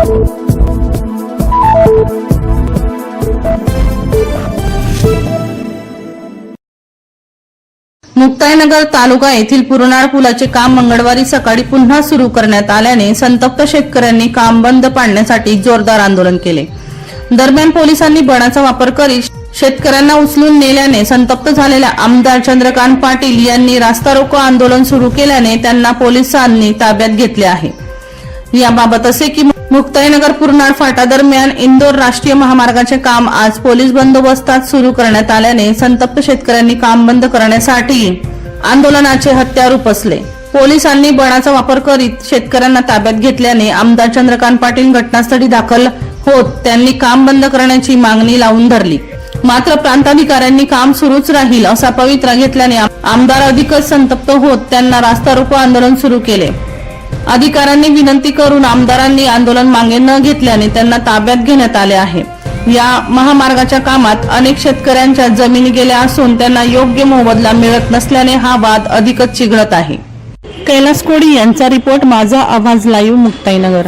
मुक्ताईनगर तालुका येथील पुरणार पुलाचे काम मंगळवारी सकाळी पुन्हा सुरू करण्यात आल्याने संतप्त शेतकऱ्यांनी काम बंद पाडण्यासाठी जोरदार आंदोलन केले. दरम्यान पोलिसांनी बणाचा वापर करीत शेतकऱ्यांना उचलून नेल्याने संतप्त झालेल्या आमदार चंद्रकांत पाटील यांनी रास्ता रोको आंदोलन सुरू केल्याने त्यांना पोलिसांनी ताब्यात घेतले आहे. याबाबत असे की मुक्ताईनगर पूर्णाळ फाटा दरम्यान इंदोर राष्ट्रीय महामार्गाचे काम आज पोलीस बंदोबस्तात सुरू करण्यात आल्याने संतप्त शेतकऱ्यांनी काम बंद करण्यासाठी आंदोलनाचे हत्यार उपसले. पोलिसांनी बळाचा वापर करीत शेतकऱ्यांना ताब्यात घेतल्याने आमदार चंद्रकांत पाटील घटनास्थळी दाखल होत त्यांनी काम बंद करण्याची मागणी लावून धरली. मात्र प्रांताधिकाऱ्यांनी काम सुरूच राहील असा पवित्रा घेतल्याने आमदार अधिकच संतप्त होत त्यांना रास्ता रोको आंदोलन सुरू केले. अधिकाऱ्यांनी विनंती करून आमदारांनी आंदोलन मागे न घेतल्याने त्यांना ताब्यात घेण्यात आले आहे. या महामार्गाच्या कामात अनेक शेतकऱ्यांच्या जमिनी गेल्या असून त्यांना योग्य मोबदला मिळत नसल्याने हा वाद अधिकच चिघळत आहे. कैलास कोडी यांचा रिपोर्ट माझा आवाज लाईव्ह मुक्ताईनगर.